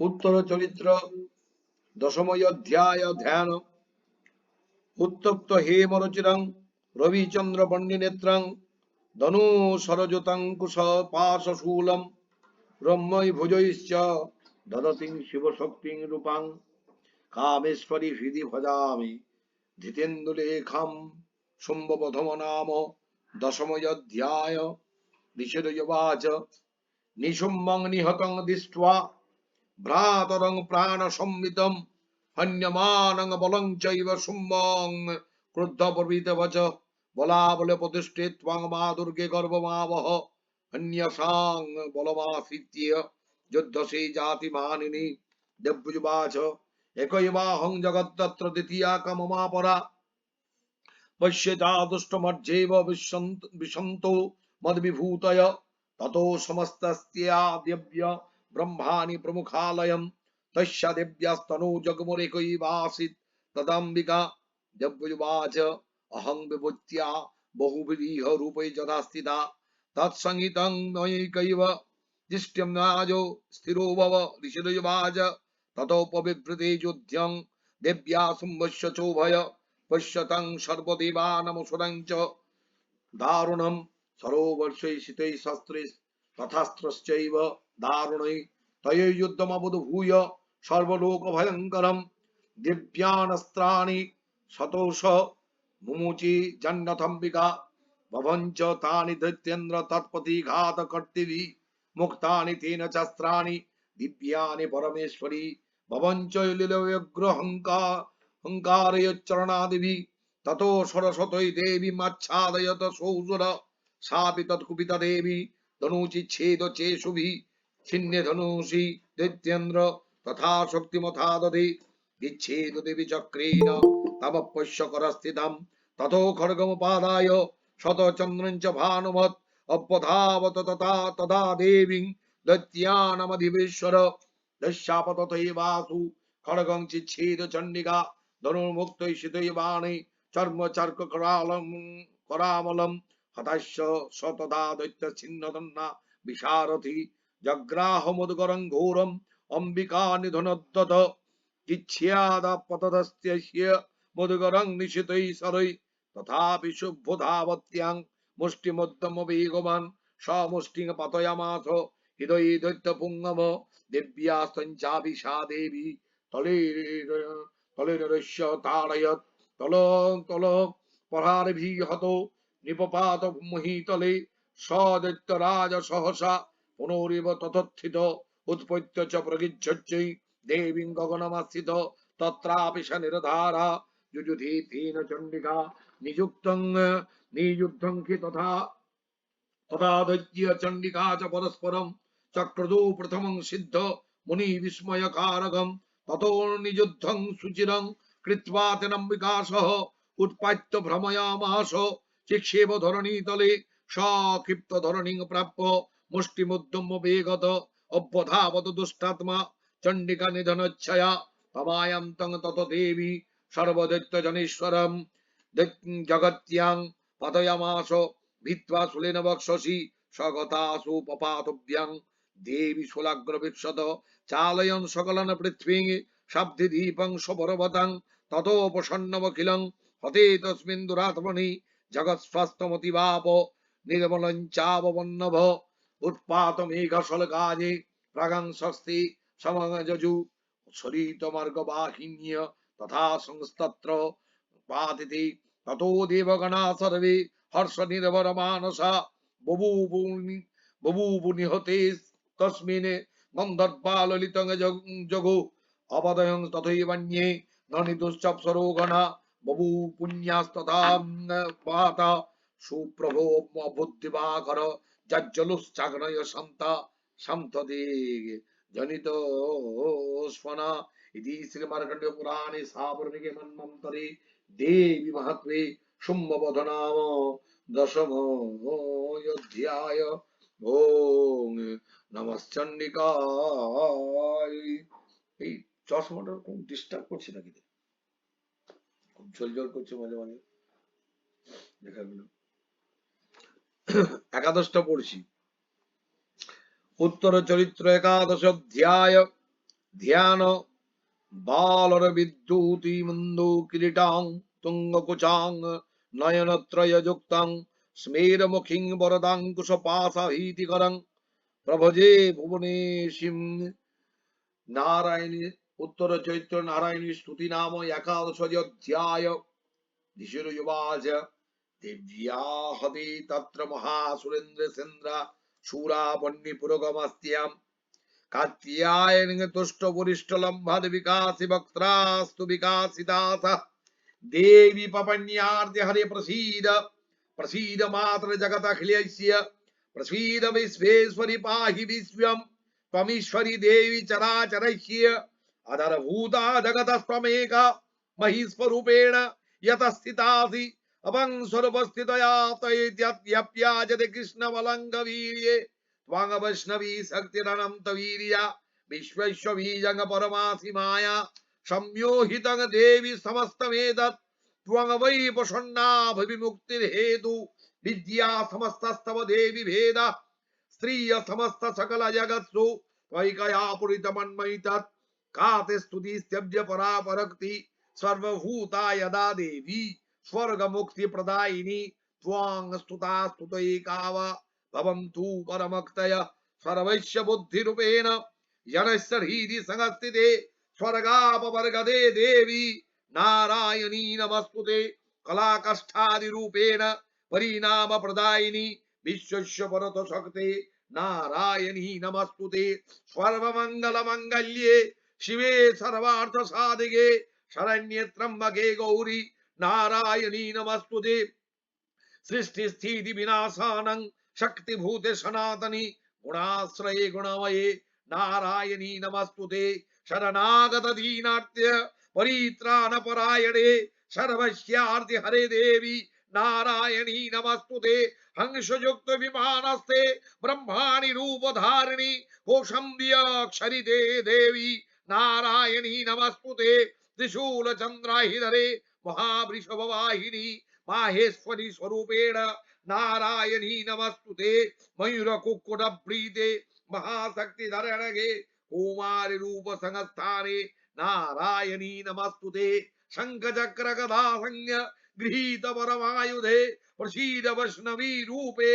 উত্তর চরিত্র, দশময় অধ্যায় ধ্যান উত্তপ্ত হে হেমরচিরং রবিচন্দ্র পণ্ডিনেত্রং ধনু সরজতাং কুশ পাশশূলম ব্রহ্মই ভুজৈশ্চ দদতিং শিবশক্তিং রূপাং, কামেশ্বরী হৃদি ভজামি, ধীতেন্দুলেখম শুম্ভবধম নাম দশময়ধ্যায় দিশিরয়বাচ নিশুম্বং নিহতং দৃষ্টা ভ্রাতরং প্রাণ সম্মিতম হন্যমানং বলং চৈব শুম্বং ক্রুদ্ধ প্রবৃত বচ বলা বলে প্রতিষ্ঠে ত্বাং মা দুর্গে গর্ভমাবহ হন্যসাং বলমাসিত্য যুদ্ধ সেই জাতি মানিনী দেব্যুবাচ একৈবাহং জগত্তত্র দ্বিতীয়া কামমাপরা পশ্যতা দুষ্টমর্যেব বিশন্ত বিশন্তো মদ্বিভূতয় ততো সমস্তস্তিয়া দিব্য ব্রহ্মাণি প্রমুখালয়ম তস্য দেব্যাস্তনো জগমুরেকৈবাসিত তদাম্বিকা দেব্যুবাচ অহং বিভূত্য়া বহুবিধীহ রূপে যথা স্থিতা তৎসংহিতং ময়ৈকৈব দৃষ্ট্যম নাজো স্থিরো ভব ঋষিরুবাচ ততো পবিভৃতে যুদ্ধং দেব্যা শুম্ভস্য চোভয় পশ্যতং সর্বদেবানমসুরং চ দারুণম সরোবর্ষৈ শীতৈ শস্ত্রে তথাস্ত্রশ্চৈব দারুণৈ তयै যুদ্ধমবুধূয় সর্বলোক ভয়ঙ্করম দিব্যানস্ত্রাণি শতোষ মুমুচি জন্নথম্বিকা ভবঞ্চ তানি দৈত্যেন্দ্র তৎপতি ঘাত কর্তিভি মুক্তানি তেন চাস্ত্রাণি দিব্যানি পরমেশ্বরী ভবঞ্চ লীলয়গ্রহঙ্কা হঙ্কারয়চ্চরণাদিভি ততো সরস্বতৈ দেবী মাচ্ছাদয়ত সৌসুর সাপি তৎকুপিতা দেবী ধনুচিচ্ছেদ চেষুভি ছিন্নে ধনুষি দৈত্যেন্দ্র তথা শক্তিমথা দধি, বিচ্ছেদ দেবী চক্রেণ তব পশ্য করস্থিতম ততো খড়গমুপাদায় শত চন্দ্রঞ্চ ভানুমত অপ্যধাবত তথা তদা দেবী দৈত্যানমধিবেশ্বর। দস্যাপতথৈবাসু খড়গং চিচ্ছেদ চণ্ডিকা ধনুর্মুক্ত শীতৈ বাণী চর্ম চার্ক করালম করামলম। হতাশ্য শতদা দৈত্য ছিন্নদন্না বিশারথি জগ্রাহ মধুকরং ঘোরম অম্বিকা নিধনদ্দত কিচ্ছিয়াদা পতদস্ত্য মধুকরং নিশিতৈ সরৈ তথাপি শুভ্যধাবত্যাং মুষ্টিমদ্যম বেগবান সমুষ্টিং পাতয়ামাথ হৃদয়ে দৈত্য পুঙ্গম দেব্যা সঞ্চাবিষা দেবী তলের তলেরস্য তাড়য়ত তল তল হত নিপপাত মহিতলে সদৈত্য রাজ সহসা পুনরিব তথস্থিত উৎপত্য চ প্রগিচ্ছচ্চৈ, দেবীং গগনমাস্থিত তত্রাপি স নিরধারা, যুযুধি তেন চণ্ডিকা, নিযুক্তং, নিযুদ্ধং কি তথা তথা দৈত্য চণ্ডিকা চ পরস্পরম চক্রদো প্রথমং সিদ্ধ, মুনি বিস্ময়কারকম ততো নিযুদ্ধং সুচিরং, কৃত্বা তেনম্বিকা সহ, উৎপাত্য ভ্রময়ামাস চিক্ষেপ ধরণীতলে সক্ষিপ্ত ধরণী প্রাপ্য মুষ্টিমুদ্যম বেগত অভ্যধাবত দুষ্টাত্মা চণ্ডিকা নিধনচ্ছয়া তমায়ন্তং তত দেবী সর্বদৈত্য জনেশ্বরম জগত্যাং পতয়ামাস ভিত্বা সুলেন বক্ষসি স্বগতাসু পপাতভ্যাং দেবী সুলাগ্র বিশ্বত চালয়ন সকলন পৃথ্বী শাব্দি দীপং সপরবতাং ততোপসন্নমখিলং হতে তস্মিন দুরাত্মনি জগৎস্বাস্থ্যমতিবাপ নির্মলঞ্চাবন্নভ উৎপাত মেঘসল কাজে প্রাগাং স্বস্তি সমজু সরিত মার্গ বাহিন্য তথা সংস্তত্র পাতিতে ততো দেবগণা সর্বে হর্ষ নির্ভর মানসা বভূবুনি বভূবু নিহতে তস্মিন গন্ধর্বা ললিতং জগু অপদয়ং তথৈবান্যে ননি দুশ্চপ্সরো গণা পাতা সুপ্রভো বুদ্ধিবাকর জাজ্জলুশ্চাগ্নয় সন্তা সন্তদে জনিত স্মনা ইতি শ্রীমার্কণ্ড পুরাণে সাবর্ণিকে মন্মন্তরে দেবী মহাত্মে শুম্ভবধ নাম দশম অধ্যায় ওম নমশ্চণ্ডিকায় এই চশমাটা কোন ডিস্টার্ব করছে নাকি? খুব ঝোলঝোল করছে মাঝে মাঝে। লেখাগুলো একাদশটা পড়ছি। উত্তর চরিত্র একাদশ অধ্যায়। ধ্যান বালর বিদ্যুতি মন্দু কিরীটাং তুঙ্গকুচাং নয়নত্রয় যুক্তাং স্মেরমুখিং বরদাঙ্কুশ পাশাভীতিকরং প্রভজে ভুবনেশিম। নারায়ণী উত্তর চৈত্র নারায়ণী স্তুতি নাম একাদশ অধ্যায় দিশুরুবাচ দিব্যা হতে তত্র মহাসুরেন্দ্র সেন্দ্র শূরাবন্যী পুরগমস্ত্যাম কাত্যায়ন তুষ্ট বরিষ্ঠ লম্ভাদ বিকাশি বক্ত্রাস্তু বিকাশিতাস দেবী পপন্যার্থ হরে প্রসীদ प्रसीद मात्र जगत अखिलेश्य प्रसीद विश्वेश्वरि पाहि विश्वम त्वमीश्वरि देवी चराचरस्य अधरभूता जगतस्त्वमेक महीस्वरूपेण यतस्थितासि अवं स्वरूपस्थितया तैत्यप्याजते कृष्णवलङ्गवीर्ये त्वाङ्ग वैष्णवी शक्तिरनन्त वीर्या विश्वैश्वबीजङ्ग परमासि माया संयोहितं देवी समस्तमेतत् त्वं वै प्रसन्नाभिमुक्तिर्हेतु विद्या समस्तस्तव देवि भेद स्त्रिय समस्त सकल जगत्सु त्वैकया पुरितमन्मयि तत् का ते स्तुतिस्त्यब्ज परा परक्ति सर्वभूता यदा देवी स्वर्गमुक्ति प्रदायिनी त्वां स्तुता स्तुतैकाव भवन्तु परमक्तय सर्वैश्य बुद्धिरूपेण जनस्य हृदि संस्थिते स्वर्गापवर्गदे देवी नारायणी नमस्तुते कलाकष्ठादिरूपेण परिणाम प्रदायिनी विश्वस्य परत शक्ते नारायणी नमस्तुते सर्वमङ्गल ಶಿವೇ ಸರ್ವಾರ್ಥ ಸಾಧಿಗೆ ಶರಣ್ಯ ತ್ರಂಬಗೆ ಗೌರಿ ನಾರಾಯಣೀ ನಮಸ್ತುತೆ. ಸೃಷ್ಟಿ ಸ್ಥಿತಿ ವಿನಾಸಾನಂ ಶಕ್ತಿ ಭೂತೆ ಸನಾತನಿ ಗುಣಾಶ್ರಯೇ ಗುಣಮಯೇ ನಾರಾಯಣೀ ನಮಸ್ತುತೆ. ಶರಣಾಗತ ದೀನಾರ್ತ್ಯ ಪರಿತ್ರಾಣ ಪರಾಯಣೆ ಸರ್ವಶ್ಯಾರ್ತಿ ಹರೇ ದೇವಿ ನಾರಾಯಣೀ ನಮಸ್ತುತೆ. ಹಂಸಯುಕ್ತ ವಿಮಾನಸ್ತೆ ಬ್ರಹ್ಮಾಣಿ ರೂಪಧಾರಿಣಿ ಕೋಶಂಬಿಯ ಕ್ಷರಿತೆ ದೇವಿ ನಾರಾಯಣಿ ನಮಸ್ಪುತೆ ತ್ರಿಶೂಲ ಚಂದ್ರಾಹಿದರೆ ಮಹಾವೃಷಭವಾಹಿನಿ, ಮಾಹೇಶ್ವರಿ ಸ್ವರೂಪೇಣ, ನಾರಾಯಣಿ ನಮಸ್ತುತೆ ಮಯೂರ ಕುಕ್ಕುಟ ಪ್ರೀತೆ ಮಹಾಶಕ್ತಿ ಧರಣಗೆ, ಕುಮಾರಿ ರೂಪ ಸಂಸ್ಥಾನೆ, ನಾರಾಯಣಿ ನಮಸ್ತುತೆ ಶಂಖಚಕ್ರ ಗದಾ ಸಂಜ್ಞ ಗೃಹೀತ ಪರಮಾಯುಧೆ ಪ್ರಸೀದ ವೈಷ್ಣವೀ ರೂಪೆ,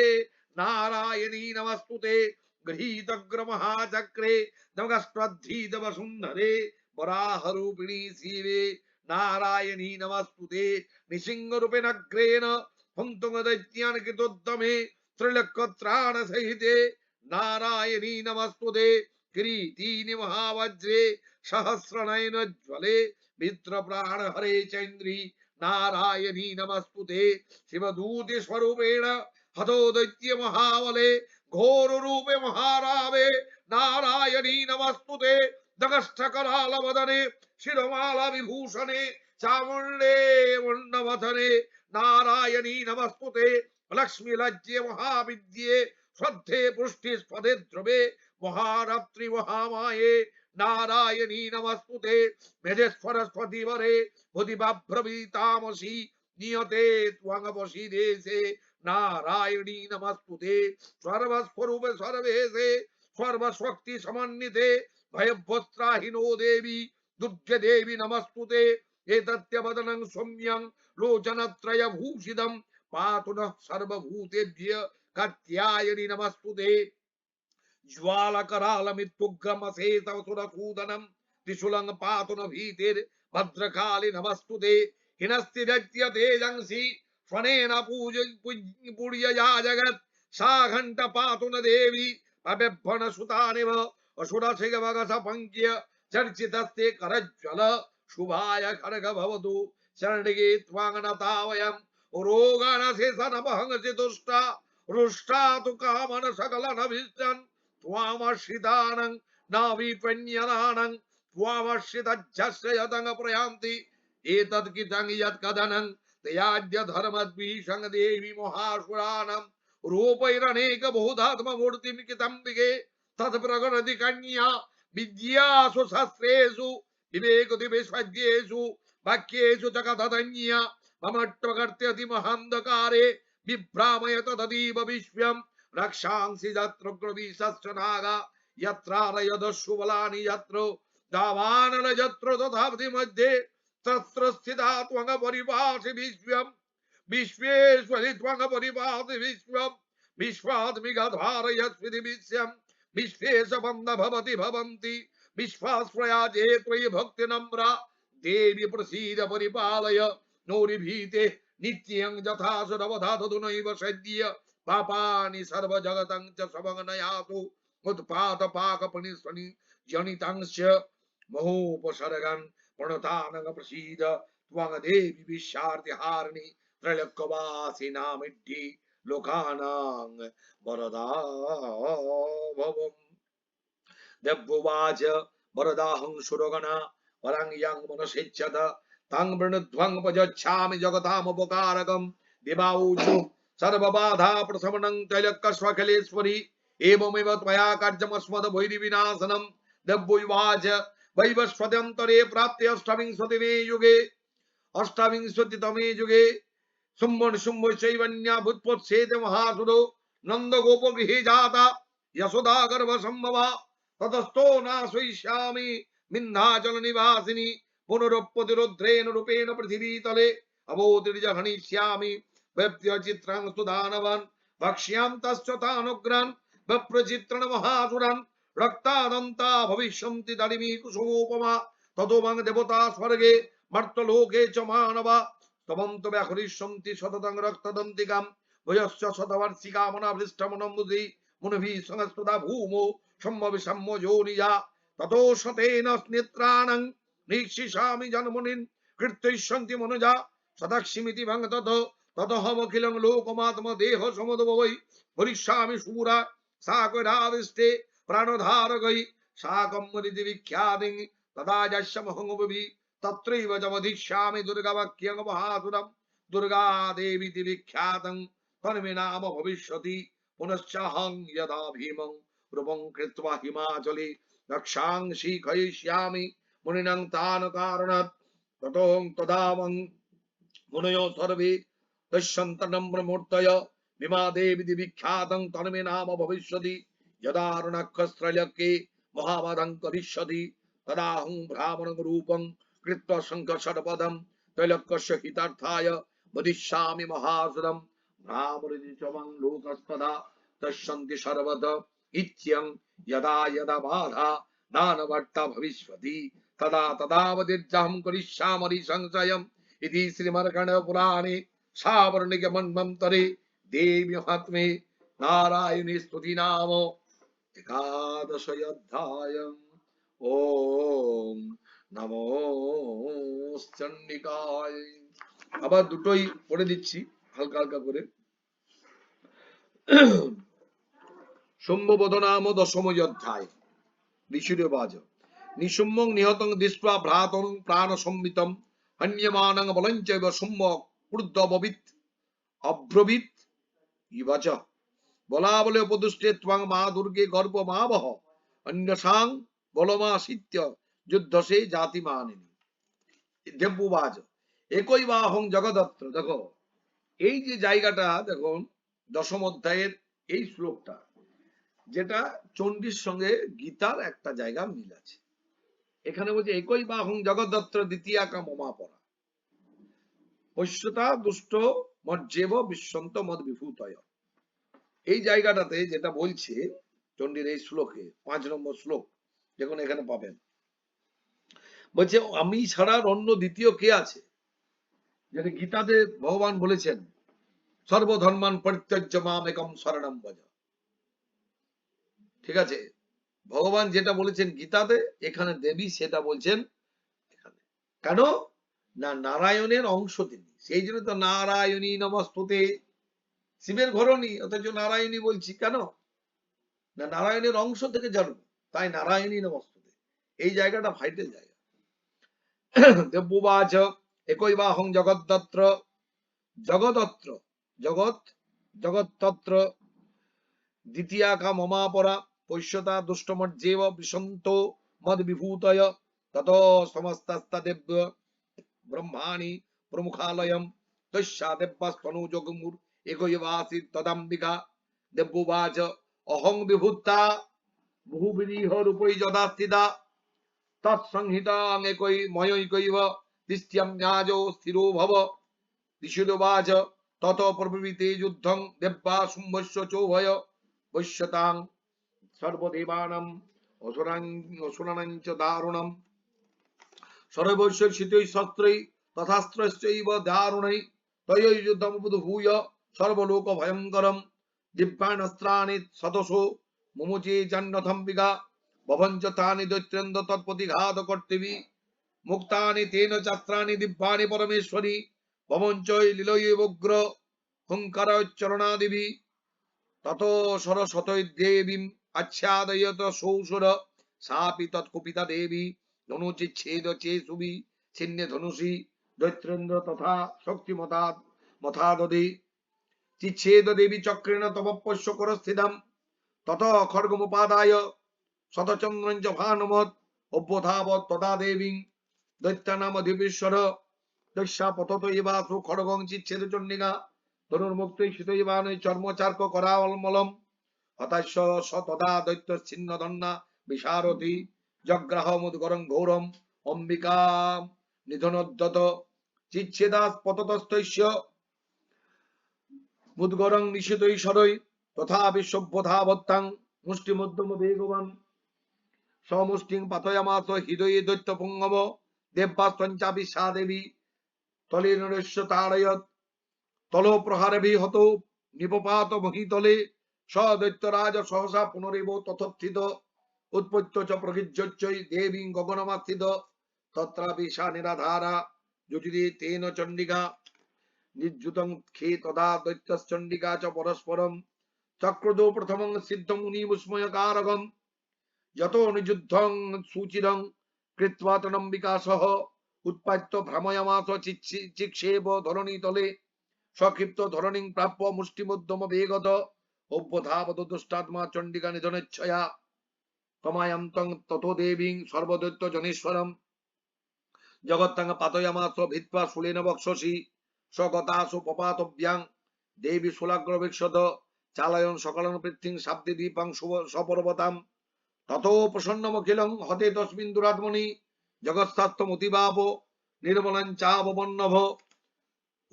ನಾರಾಯಣಿ ನಮಸ್ತುತೆ गृहीत महाचक्रे नमस्त्वद्धीत वसुन्धरे वराह रूपिणी शिवे नारायणी नमस्तुते निसिंह रूपेण अग्रेण हन्तुंग दैत्यान कृतोद्दमे त्रिलक्कत्राण सहिते नारायणी नमस्तुते किरीटीनि महावज्रे सहस्रनयन ज्वले मित्र प्राण हरे चैन्द्री नारायणी घोर रूपे महारावे नारायणी नमस्तुते दगष्ठ कराल वदने शिरोमाला विभूषणे चामुण्डे मुण्डवथने नारायणी नमस्तुते लक्ष्मी लज्जे महाविद्ये श्रद्धे पुष्टि स्पदे ध्रुवे महारात्रि महामाये नारायणी नमस्तुते मेधेश्वरस्पति वरे बुधिभाभ्रवीतामसि নিয়তে বসিরেছে নারায়ণী নমস্তুতে সর্বস্বরূপে সর্বেশে সর্বশক্তি সমন্বিতে ভয়ভ্রত্রাহিনো দেবী দুর্য দেবী নমস্তুতে এতত্যবদনং সৌম্যং লোচনত্রয় ভূষিতম পাতুনঃ সর্বভূতেভ্য কাত্যায়নি নমস্তুতে জ্বালকরালমিত্যুগ্রমসেতসুরসূদনম ত্রিশুলং পাতুন ভীতির ভদ্রকালী নমস্তুতে हिनस्तिरत्यतेजंसि स्वनेन पूज जगत् सा पातु न देवी अबेभ्वनसुतानिव असुरसिगवगसपङ्क्य चर्चितस्ते करज्ज्वल शुभाय खड्ग भवतु शरणिगे त्वाङ्गनता वयम् रोगणशेषनमहंसितुष्ट रुष्टा तु कामन सकलनभिष्टन् त्वामश्रितानं नाविपण्यनानं त्वामश्रितज्जस्य यतङ्गप्रयान्ति एतत् कितं यत् कदनं तयाद्य धर्मद्विषङ्ग देवी मोहासुराणां रूपैरनेक बहुधात्ममूर्तिं कितम्बिके तत् प्रगणति कन्या, विद्यासु शस्त्रेषु, विवेकति वाक्येषु च कथतन्या मम विभ्रामय तदीव विश्वं रक्षांसि यत्र नागा यत्रारयदशुबलानि यत्र दावानरजत्र तथापि मध्ये तत्र स्थिता त्वङ्गपरिभाषिभिश्वम् विश्वेश्वरि भवति भवन्ति। विश्वाश्रया त्वयि देवि प्रसीद परिपालय। नोरिभीते नित्यं यथा सुरवधातु नैव पापानि सर्वजगतं च जनितांश्च। महोपसर्गान् പ്രണതാനക പ്രസീത ത്വങ്ങദേവി വിശ്വാർത്തിഹാരിണി ത്രലക്കവാസിനാമിഡ്ഢി ലോകാനാങ് വരദാഭവം ദബ്ബുവാച വരദാഹം സുരഗണ വരാംഗ്യാം മനസിച്ഛത തং വൃണധ്വങ് പജച്ഛാമി ജഗതാമുപകാരകം ദിവാഊചു സർവബാധാ പ്രസമണം തൈലക്കസ്വകലേശ്വരി ഏവമേവ ത്വയാ കാർജമസ്മദ ഭൈരിവിനാശനം ദബ്ബുവാച वैवस्वतन्तरे प्राप्ते अष्टविंशतिमे युगे। अष्टविंशतितमे युगे। शुम्भन शुम्भ चैवन्या भूत्पोत्सेत महासुरो नंद गोप गृहे जाता। यशोदा गर्भ संभवा ततस्थो नाशयिष्यामि मिन्धाचल निवासिनी पुनरुत्पतिरुद्रेण रूपेण पृथिवी तले। अवोतिर्ज हनिष्यामि व्यप्यचित्रं सुदानवन् भक्ष्यां तश्च तानुग्रान्। व्यप्रचित्रण महासुरान् রক্তাদন্তা ভবিষ্যন্তি দারিমি কুসুমোপমা তত মাং দেবতা স্বর্গে, মর্তলোকে চ মানবা। তমন্ত ব্যাখরিষ্যন্তি শততং রক্তদন্তিকাম বয়স্য শতবার্ষিকা মনাভৃষ্টমনম্বুদি মুনভি সংস্কৃতা ভূমো সম্ভবি সাম্য ততো তত শতেন স্নেত্রাণং নিঃশিষামি জন্মনিন কীর্তৈষ্যন্তি মনুজা। সদাক্ষিমিতি ভাঙ তত ততহমখিলং লোকমাত্ম দেহ সমদবৈ ভরিষ্যামি সুরা সা কৈরাবিষ্টে പ്രാണധാരകൈ സാകമ്മരിതിവിഖ്യാതി തഥാജശ്യമഹമുപി തത്രൈവ ചമധിഷ്യാമി ദുർഗവക്യങ മഹാസുരം ദുർഗാദേവി ദിവിഖ്യാതം തന്മിനാമ ഭവിഷ്യതി പുനശ്ചഹം യഥാ ഭീമം രൂപം കൃത്വ ഹിമാചലി രക്ഷാംശി കയിഷ്യാമി മുനിനം താൻ കാരണത് തതോം തദാമം മുനയോ സർവേ ദശന്തനം പ്രമൂർത്തയ വിമാ ദേവി വിഖ്യാതം തന്മേ നാമ ഭവിഷ്യതി যদা অরুণাক্ষস্ত্রৈলকে মহাবাদং করিষ্যতি তদাহং ব্রাহ্মণং রূপং কৃত্ব শঙ্খ ষটপদম তৈলক্যস্য হিতার্থায় বদিষ্যামি মহাসুরম ব্রাহ্মণিচমং লোকস্তদা তস্যন্তি সর্বত ইত্যং যদা যদা বাধা নানবর্তা ভবিষ্যতি তদা তদাবদির্জাহম করিষ্যামরি সংশয়ম ইতি শ্রীমর্কণ পুরাণে সাবর্ণিক মন্মন্তরে দেবী মহাত্মে নারায়ণী স্তুতি নাম एकादशोऽध्यायम् ॐ নমো চণ্ডিকায় আবার দুটোই পড়ে দিচ্ছি হালকা হালকা করে সম্ভবত নাম দশম অধ্যায় বিশুরবাজ নিশুম্মং নিহতং দৃষ্টা ভ্রাতং প্রাণ সম্মিতম হন্যমানং বলঞ্চৈব শুম্ভ ক্রুদ্ধবিত অব্রবিত ইবাচ বলা বলে উপদুষ্টে মা দুর্গে গর্ব অন্যসাং বলমা যুদ্ধ সেই জাতি মানিনি। একই বাহং জগদত্র। দেখো, এই যে জায়গাটা, দেখুন, দশম অধ্যায়ের এই শ্লোকটা, যেটা চণ্ডীর সঙ্গে গীতার একটা জায়গা মিল আছে। এখানে বলছে, একই বাহং জগদত্র দ্বিতীয়াকা মমা পড়া পশ্যতা দুষ্ট মজ্জেব বিশ্বন্ত মদ বিভূতয় এই জায়গাটাতে যেটা বলছে, চণ্ডীর এই শ্লোকে, পাঁচ নম্বর শ্লোক, দেখুন এখানে পাবেন। বলছে, আমি ছাড়া অন্য দ্বিতীয় কে আছে? যেটা গীতাতে ভগবান বলেছেন, সর্বধর্মান পরিত্যজ্য মাম একম শরণম ভজ। ঠিক আছে? ভগবান যেটা বলেছেন গীতাতে, এখানে দেবী সেটা বলছেন এখানে। কেন? না, নারায়ণের অংশ তিনি। সেই জন্য তো নারায়ণী নমস্তুতে। শিবের ঘরণী, অথচ নারায়ণী বলছি, কেন? না, নারায়ণের অংশ থেকে জন্ম, তাই নারায়ণী নমস্তুতে। এই জায়গাটা ভাইটাল জায়গা। দেব্যুবাচ একই বাহং জগদ্দত্র, জগদত্র, জগৎ, জগত্তত্র দ্বিতীয়াকা মমাপরা পৈশ্যতা দুষ্টমর্জেব বিশন্ত মদ বিভূতয় তত সমস্তস্তদেব্য ব্রহ্মাণি প্রমুখালয়ম তস্যা দেব্যস্তনুযোগমুর একৈবাসি তদাম্বিকা দেব্যুবাচ অহং বিভূতা বহুবিধীহ রূপৈ যদা স্থিতা তৎসংহিতাং একৈ ময়ৈকৈব দৃষ্টিয়ম ন্যাজো স্থিরো ভব। দিশুদবাচ তত প্রবৃতে যুদ্ধং দেব্যা শুম্ভস্য চৌভয়। বৈশ্যতাং সর্বদেবানাম অসুরাং অসুরাণাং চ দারুণম। সর্বৈশ্য শীতৈ শস্ত্রৈ তথাস্ত্রশ্চৈব দারুণৈ। যুদ্ধমুদ্ভূয় সর্বলোক ভয়ঙ্করম দিব্যানস্ত্রাণি সদসো মুমুচে জান্নথম্বিকা ভবঞ্চ তানি দৈত্রেন্দ্র তৎপতিঘাত কর্তৃবি মুক্তানি তেন চাত্রাণি দিব্যানি পরমেশ্বরী ভবঞ্চৈ লীলয়ৈবগ্র হুঙ্কারচরণাদিবি তত সরস্বতৈ দেবীম আচ্ছাদয়ত সৌসুর সাপি তৎকুপিতা দেবী ধনুচিচ্ছেদ চে সুবি ছিন্নে ধনুষি দৈত্রেন্দ্র তথা শক্তিমতা মথাদদি চিচ্ছেদ দেবী চক্রেণ তমপস্য করস্থিতম তত খড়গমুপাদায় শতচন্দ্রঞ্চ ভানুমত অভ্যধাবত তদা দেবী দৈত্যানাম দেবীশ্বর দস্যা পতত ইবাসু খড়গং চিচ্ছেদ চন্ডিকা ধনুর্মুক্তই শীতইবানৈ চর্মচার্ক করামলম হতাশ্য স তদা দৈত্য ছিন্ন দন্না বিশারথি জগ্রাহ মুদ্গরং ঘোরম অম্বিকা নিধনোদ্যত চিচ্ছেদাস পততস্থৈষ্য মুদ্গরং নিষিতই সরৈ তথা বিশ্বভ্যধাবত্তাং মুষ্টিমধ্যম বেগবান সমুষ্টিং পাতয়ামাস হৃদয়ে দৈত্য পুঙ্গম দেব্যাস্তঞ্চাপি সা দেবী তলে নরেশ্য তাড়য়ত তল প্রহারভি হত নিপপাত মহিতলে স দৈত্যরাজ সহসা পুনরেব তথস্থিত উৎপত্য চ প্রগিজ্যৈ দেবী গগনমাস্থিত। তত্রাপি সা নিরাধারা, যুজিরে তেন চণ্ডিকা। নির্যুতং খে তদা দৈত্যশ্চণ্ডিকা চ পরস্পরম। চক্রদো প্রথমং সিদ্ধং মুনিমুস্ময়কারকম যত নিযুদ্ধং সুচিরং কৃত্বা তনম্বিকা সহ। উৎপাদ্য ভ্রময়মাস চিক্ষেপ ধরণী তলে। সক্ষিপ্ত ধরণীং প্রাপ্য মুষ্টিমধ্যম বেগত। অভ্যধাবত দুষ্টাত্মা চণ্ডিকা নিধনেচ্ছয়া। তমায়ন্তং ততো দেবীং সর্বদৈত্য জনেশ্বরম জগত্তাং পাতয়ামাস ভিত্বা শুলেন বক্ষসি। স্বগতাসু পপাতব্যাং দেবী শুলাগ্রবীক্ষত চালয়ন সকলন পৃথিং দীপাং সপর্বতাম। হতে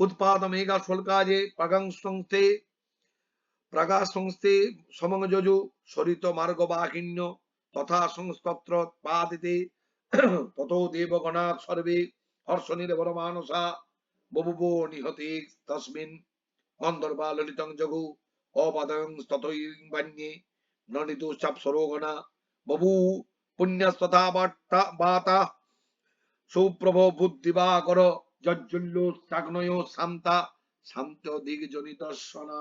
উৎপাদ মেঘা শুল্কাজে সংস্থে সংস্থে সরিত মার্গ বাহিন্য তথা সংস্তত্র পাদিতে ততো দেবগণা সর্বে হর্ষ নির্ভর মানসা ববুব নিহতে তস্মিন গন্ধর্বা ললিতং জগু অপাদং ততৈ বাণ্যে নলিত চাপ ববু পুণ্যস্তথা বাতা সুপ্রভ বুদ্ধিবাকর জজ্জুল্য শান্তা শান্ত দিগজনিত সনা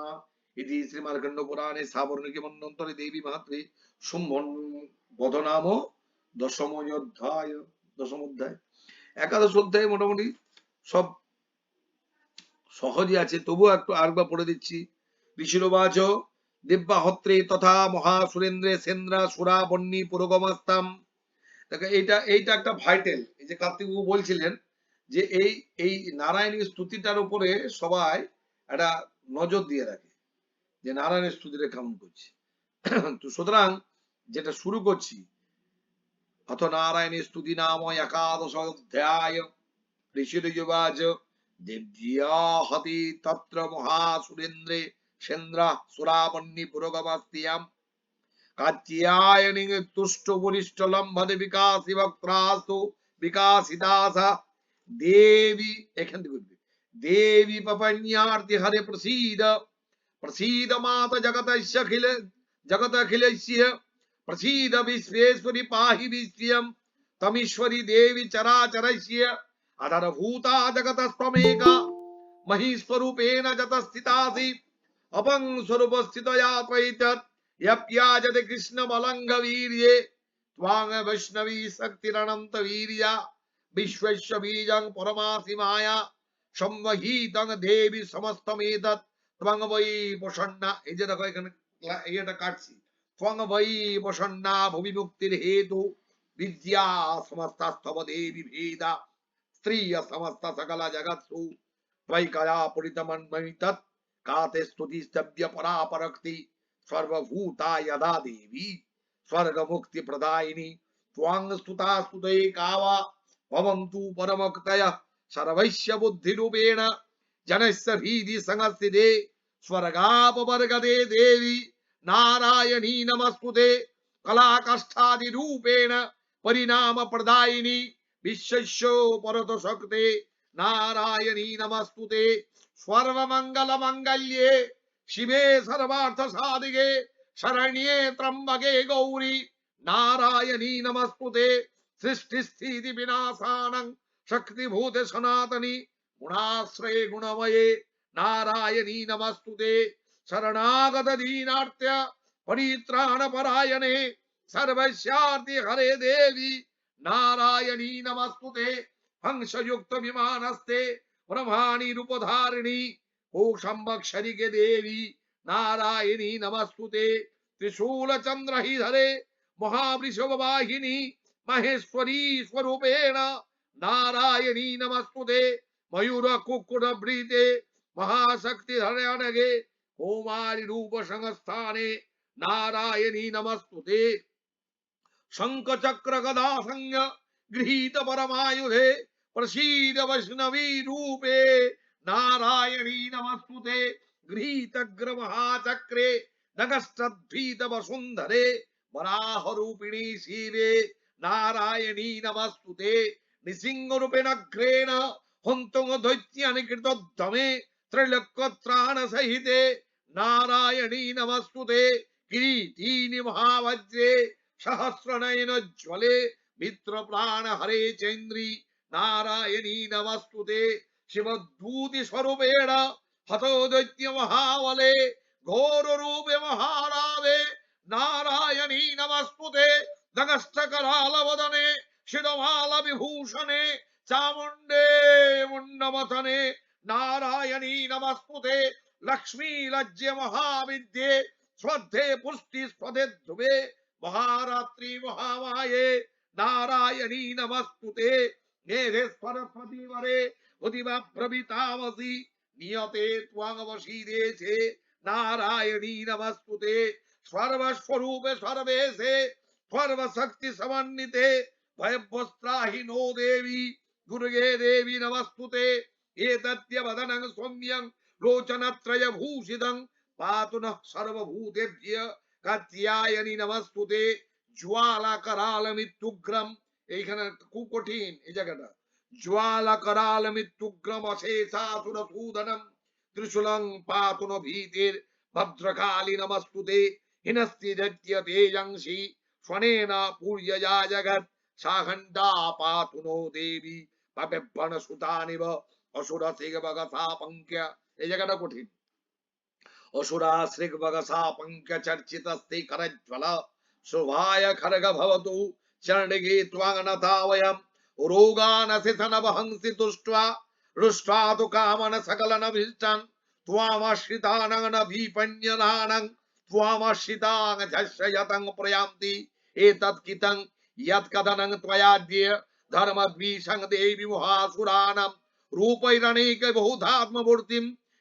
ইতি শ্রীমার্কণ্ড পুরাণে সাবর্ণিকে দেবী মাত্রে শুম্ভন বধ নাম দশম অধ্যায় দশম অধ্যায় একাদশ অধ্যায় মোটামুটি সব সহজই আছে, তবুও একটু আরেকবার পড়ে দিচ্ছি। ঋষিরবাচ, দিব্যাহত্রে তথা মহাসুরেন্দ্রে সেন্দ্রা সুরা বন্যী পুরোগমাস্তাম। দেখো, এইটা এইটা একটা ভাইটাল এই যে কার্তিক বাবু বলছিলেন যে এই এই নারায়ণী স্তুতিটার উপরে সবাই একটা নজর দিয়ে রাখে যে নারায়ণের স্তুতিটা কেমন করছে। তো সুতরাং যেটা শুরু করছি, অথ নারায়ণী স্তুতি নাম একাদশ অধ্যায় ঋষিরযুবাচ দেব্যাহতি তত্র মহাসুরেন্দ্রে সেন্দ্রা সুরাবন্যী পুরোগমাস্তিয়াম কাচ্যায়নি তুষ্ট বরিষ্ঠ লম্ভনে বিকাশি বক্ত্রাস্তু বিকাশিদাসা দেবী এখান থেকে উঠবে দেবী পপন্যার্তি হরে প্রসীদ প্রসীদ মাত জগতখিল জগত অখিলস্য প্রসীদ বিশ্বেশ্বরি পাহি বিশ্বম তমীশ্বরি দেবী চরাচরস্য अधरभूता जगतस्त्वमेका महीस्वरूपेण जतस्थितासि अपं स्वरूपस्थितया त्वैतत् यप्याजते कृष्णमलङ्घवीर्ये त्वां वैष्णवी शक्तिरनन्तवीर्या विश्वस्य बीजं परमासि माया संवहीतं দেবী সমস্তমেতৎ ত্বং বৈ প্রসন্না এই যে দেখো এখানে লা- এটা কাটছি ত্বং বৈ প্রসন্না ভূমি মুক্তির হেতু বিদ্যা সমস্তাস্তব দেবী ভেদা स्त्रीय समस्त सकल जगत्सु। त्वैकया पुरितमन्मयि तत्। का ते स्तुति परापरक्ति। सर्वभूता यदा देवी। स्तुता स्तुतये का वा भवन्तु सर्वैश्य बुद्धिरूपेण जनस्य स्वर्गापवर्गदे देवी। नारायणी नमस्तुते ವಿಶ್ವೋ ಪರತ ಶಕ್ತಿ ನಾರಾಯಣೀ ನಮಸ್ತುತೆ. ಸರ್ವ ಮಂಗಲ ಮಂಗಲ್ಯೆ ಶಿವೇ ಸರ್ವಾರ್ಥ ಸಾಧಿಗೆ. ಶರಣ್ಯೇ ತ್ರಂಬಗೆ ಗೌರಿ. ನಾರಾಯಣೀ ನಮಸ್ತುತೆ. ಸೃಷ್ಟಿ ಸ್ಥಿತಿ ವಿನಾಶಾನಂ. ಶಕ್ತಿಭೂತ ಸನಾತನಿ. ಗುಣಾಶ್ರಯ ಗುಣಮಯೇ. ನಾರಾಯಣೀ ನಮಸ್ತುತೆ. ಶರಣಾಗತ ದೀನಾರ್ತ್ಯ. ಪರಿತ್ರಾಣ ಪರಾಯಣೆ ಸರ್ವಸ್ಯಾರ್ಥಿ ಹರೇ ದೇವಿ. ನಾರಾಯಣೀ ನಮಸ್ತುತೆ ಹಂಸಯುಕ್ತ ವಿಮಾನಸ್ತೆ ಬ್ರಹ್ಮಾಣಿ ರೂಪಧಾರಿಣಿ ಕೋಶಂಬಕ್ಷರಿಗೆ ದೇವಿ, ನಾರಾಯಣಿ ನಮಸ್ತುತೆ ತ್ರಿಶೂಲ ಚಂದ್ರ ಹಿಧರೆ ಮಹಾವೃಷಭ ವಾಹಿನಿ ಮಹೇಶ್ವರೀ ಸ್ವರೂಪೇಣ, ನಾರಾಯಣಿ ನಮಸ್ತುತೆ, ಮಯೂರ ಕುಕ್ಕುಡ ಬ್ರೀತೆ ಮಹಾಶಕ್ತಿ ಹರಣೆಗೆ ಕೋಮಾರಿ ರೂಪ ಸಂಸ್ಥಾನೆ ನಾರಾಯಣಿ ನಮಸ್ತುತೆ. शङ्खचक्र गदासङ्ग गृहीत परमायुधे प्रसीद वैष्णवी रूपे नारायणी नमस्तुते गृहीतग्रमहाचक्रे नगस्तद्भीत वसुन्धरे वराहरूपिणी शिवे नारायणी नमस्तुते निसिंहरूपेण अग्रेण हुन्तुङ्ग दैत्यानिकृतोद्धमे त्रैलोक्यत्राणसहिते नारायणी नमस्तुते किरीटीनि महावज्रे সহস্রনয়ন জ্বলে মিত্র প্রাণ হরে চেন্দ্রী, নারায়ণী নমস্তুতে। শিবদ্ভূতি স্বরূপেণ হতদৈত্য মহাবলে ঘোর রূপে মহারাবে, নারায়ণী নমস্তুতে। দগষ্টকরালবদনে শিরমাল বিভূষণে চামুণ্ডে মুন্ডমথনে নারায়ণী নমস্তুতে। লক্ষ্মী লজ্জে মহাবিদ্যে, শ্রদ্ধে পুষ্টি স্পদে ধ্রুবে महारात्रि महामाये नारायणी नमस्तुते। मेधे सरस्वती वरे उदिवा प्रवितामसि नियते त्वांगवशीदेशे नारायणी नमस्तुते। सर्वस्वरूपे सर्वेशे, सर्वशक्ति समन्विते। भयवस्त्राहि देवी, दुर्गे देवी नमस्तुते। एतद्य वदनं सौम्यं लोचनत्रय भूषितं पातु नः सर्वभूतेभ्य কাত্যায়নী নমস্তুতে জ্বালা করাল মৃত্যুগ্রম এইখানে খুব কঠিন এই জায়গাটা। জ্বালা করাল মৃত্যুগ্রম অশেষাসুর সূদনম ত্রিশূলং পাতুন ভীতির ভদ্রকালী নমস্তুতে হিনস্তি তেজংসি পূর্যয়া পাতুনো দেবী। সুতানিব অসুর সিগ এই জায়গাটা কঠিন। असुरा श्रीगसा पंकचर्चित करज्वल शुभाय खर्ग भवतु चरणगे त्वांगनथा वयम् रोगानसि सनवहंसि तुष्ट्वा रुष्ट्वा तु कामन सकलनभीष्टम् त्वामश्रितानङ् भीपण्यनानङ् त्वामश्रिताङ् झषयतं प्रयान्ति एतत्कितं यत्कथनं त्वयाद्य धर्मद्वीषं देवि महासुराणं रूपैरणैक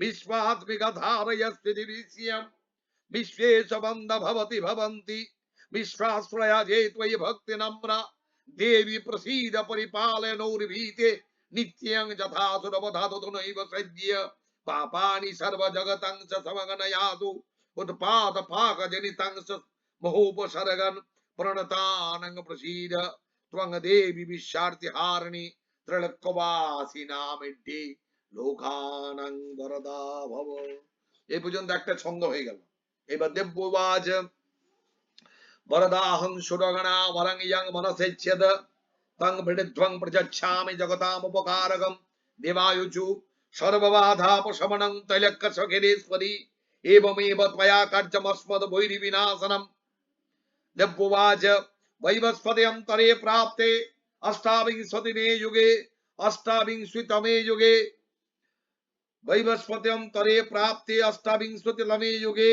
विश्वात्मिकधारयस्तिदिविष्यम् विश्वे च बन्ध भवति भवन्ति विश्वाश्रया जे त्वयि भक्तिनम्र देवि प्रसीद परिपालनौर्भीते नित्यं यथा सुरवधातु नैव सद्य पापानि सर्वजगतं च समगणयातु उत्पादपाकजनितं च महोपसर्गन् प्रणतानङ्ग प्रसीद त्वं देवि विश्वार्तिहारिणि त्रिलक्वासि नामिड्डि লোকানাং বরদা ভব এই পর্যন্ত একটা ছন্দ হয়ে গেল এবার দেব্যবাজ বরদাহং সুরগণা বরং ইয়ং মনসেচ্ছেদ তং বৃদ্ধ্বং প্রচচ্ছামি জগতামুপকারকম দেবায়ুচু সর্ববাধাপশমনং তৈলক্য সখেরেশ্বরী एवमेव त्वया कर्जमस्मद् भैरिविनाशनम् देव्युवाच वैवस्पति अन्तरे प्राप्ते अष्टाविंशतिमे युगे अष्टाविंशतितमे युगे वैवस्पत्यन्तरे प्राप्ते अष्टाविंशतितमे युगे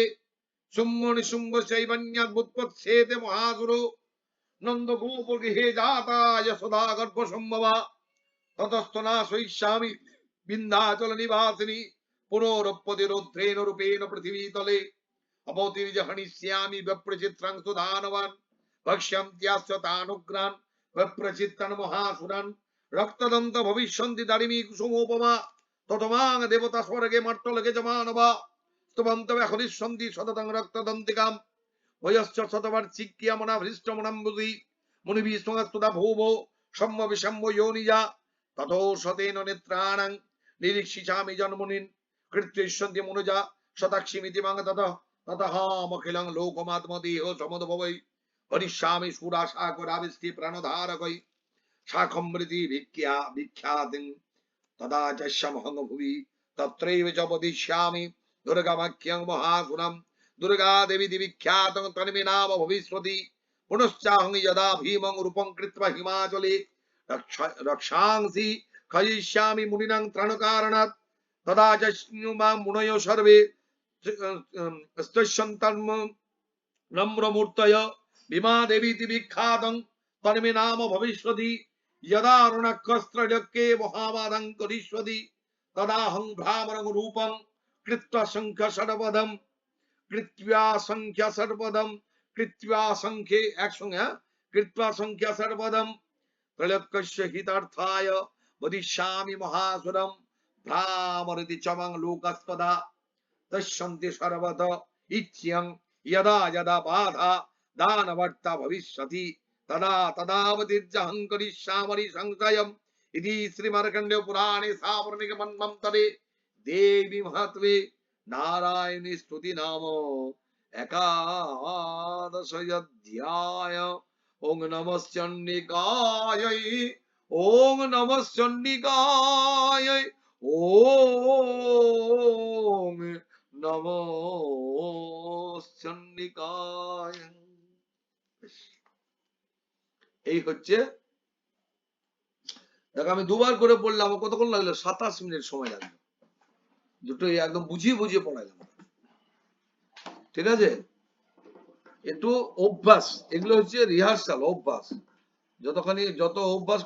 शुम्भनिशुम्भशैवन्यद्बुत्पत्सेते महासुरो नन्दगोपगृहे जाता यशोदा गर्भसम्भवा ततस्तु न शयिष्यामि बिन्दाचलनिवासिनि पुनोरप्यति रौद्रेण रूपेण पृथिवीतले अपौतिर्जहनिष्यामि व्यप्रचित्रं सुधानवान् भक्ष्यन्त्याश्च तानुग्रान् व्यप्रचित्तन् महासुरान् रक्तदन्त भविष्यन्ति दारिमी कुसुमोपमा ততমাং দেবতা স্বর্গে মর্তলকে চ মানবা স্তবন্ত হরিষ্যন্তি সততং রক্তদন্তিকাম। বয়শ্চ শতবর্ষিক্রিয়ামনা হৃষ্টমনাম্বুধি মুনিবিষ্ণুস্তুদা ভূভ সম্য বিষম্য যোনিজা। ততো সতেন নেত্রাণাং জন্মনিন। মনুজা মাং তত লোকমাত্মদেহ সমদভবৈ। হরিষ্যামি সুরাশাকরাবিষ্টি প্রাণধারকৈ। শাখমৃতি ভিক্ষ্যা বিখ্যাতিং তদা চস্যমহং ভুবি তত্রৈব চ বদিষ্যামি দুর্গামাখ্যং মহাসুরম দুর্গা দেবী দিবিখ্যাতং তন্মে নাম ভবিষ্যতি পুনশ্চাহং যদা ভীমং রূপং কৃত্বা হিমাচলে রক্ষ- রক্ষাংসি খয়িষ্যামি মুনিনাং ত্রাণকারণাৎ তদা চস্নুমা মুনয় সর্বে স্তস্যন্তর্ম নম্রমূর্তয় ভীমা দেবীতি বিখ্যাতং তন্মে নাম ভবিষ্যতি যদা রুণক্ষস্ত্রযজ্ঞে মহাবাদং করিষ্যতি তদাহং ভ্রামরং রূপং কৃত্বা সংখ্য সর্বদম কৃত্বা সংখ্য সর্বদম কৃত্বা সংখ্যে একসঙ্গে হ্যাঁ? কৃত্বা সংখ্য সর্বদম त्रैलोक्यस्य हितार्थाय वदिष्यामि महासुरं भ्रामरति च मं लोकस्तदा दश्यन्ति सर्वत इत्यं यदा यदा बाधा दानवर्ता भविष्यति तदा तदावतीर्जहङ्करिष्यामरि संशयम् इति श्रीमरकण्डे पुराणे सावर्णिकमन्मन्तरे देवी महत्वे नारायणी स्तुति नाम एकादशयध्याय ॐ नमश्चण्डिकायै ॐ नमश्चण्डिकायै ॐ नमश्चण्डिकायै এই হচ্ছে, দেখো আমি দুবার করে পড়লাম কতক্ষণ লাগল? সাতাশ মিনিট সময় লাগল। দুটো একদম বুঝিয়ে বুঝিয়ে পড়াইলাম। ঠিক আছে? একটু অভ্যাস, এগুলো হচ্ছে রিহার্সাল অভ্যাস। যতখানি, যত অভ্যাস